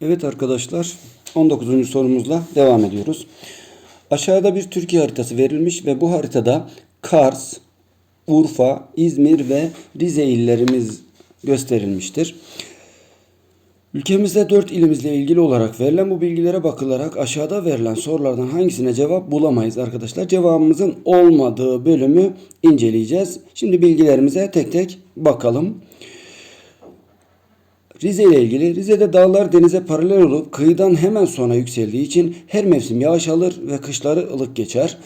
Evet arkadaşlar 19. sorumuzla devam ediyoruz. Aşağıda bir Türkiye haritası verilmiş ve bu haritada Kars, Urfa, İzmir ve Rize illerimiz gösterilmiştir. Ülkemizde 4 ilimizle ilgili olarak verilen bu bilgilere bakılarak aşağıda verilen sorulardan hangisine cevap bulamayız arkadaşlar. Cevabımızın olmadığı bölümü inceleyeceğiz. Şimdi bilgilerimize tek tek bakalım. Rize ile ilgili Rize'de dağlar denize paralel olup kıyıdan hemen sonra yükseldiği için her mevsim yağış alır ve kışları ılık geçer.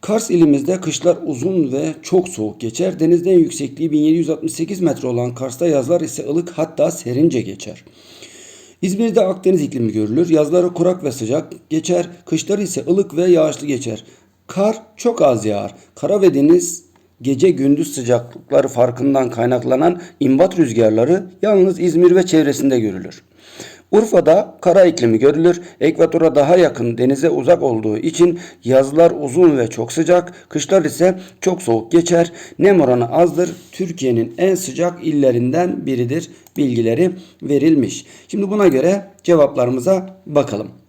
Kars ilimizde kışlar uzun ve çok soğuk geçer. Denizden yüksekliği 1768 metre olan Kars'ta yazlar ise ılık hatta serince geçer. İzmir'de Akdeniz iklimi görülür. Yazları kurak ve sıcak geçer. Kışları ise ılık ve yağışlı geçer. Kar çok az yağar. Kara ve deniz gece gündüz sıcaklıkları farkından kaynaklanan imbat rüzgarları yalnız İzmir ve çevresinde görülür. Urfa'da kara iklimi görülür. Ekvatora daha yakın denize uzak olduğu için yazlar uzun ve çok sıcak, kışlar ise çok soğuk geçer. Nem oranı azdır. Türkiye'nin en sıcak illerinden biridir. Bilgileri verilmiş. Şimdi buna göre cevaplarımıza bakalım.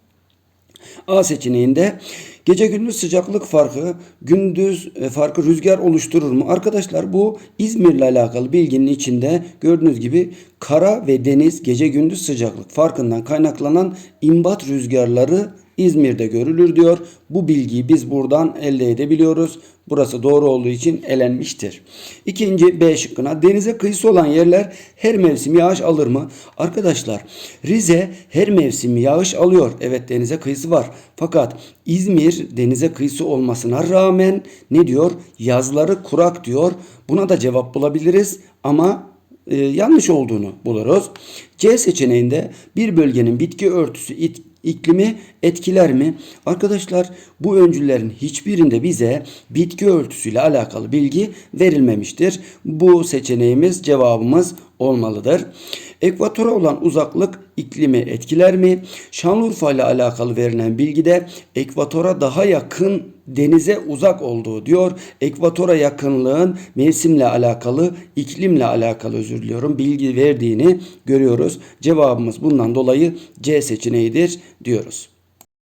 A seçeneğinde gece gündüz sıcaklık farkı gündüz e, farkı rüzgar oluşturur mu? Arkadaşlar bu İzmir'le alakalı bilginin içinde gördüğünüz gibi kara ve deniz gece gündüz sıcaklık farkından kaynaklanan imbat rüzgarları İzmir'de görülür diyor. Bu bilgiyi biz buradan elde edebiliyoruz. Burası doğru olduğu için elenmiştir. İkinci B şıkkına denize kıyısı olan yerler her mevsim yağış alır mı? Arkadaşlar Rize her mevsim yağış alıyor. Evet denize kıyısı var. Fakat İzmir denize kıyısı olmasına rağmen ne diyor? Yazları kurak diyor. Buna da cevap bulabiliriz ama e, yanlış olduğunu buluruz. C seçeneğinde bir bölgenin bitki örtüsü it, iklimi etkiler mi? Arkadaşlar bu öncüllerin hiçbirinde bize bitki örtüsüyle alakalı bilgi verilmemiştir. Bu seçeneğimiz cevabımız olmalıdır. Ekvatora olan uzaklık iklimi etkiler mi? Şanlıurfa ile alakalı verilen bilgide ekvatora daha yakın denize uzak olduğu diyor. Ekvatora yakınlığın mevsimle alakalı, iklimle alakalı özür diliyorum bilgi verdiğini görüyoruz. Cevabımız bundan dolayı C seçeneğidir diyoruz.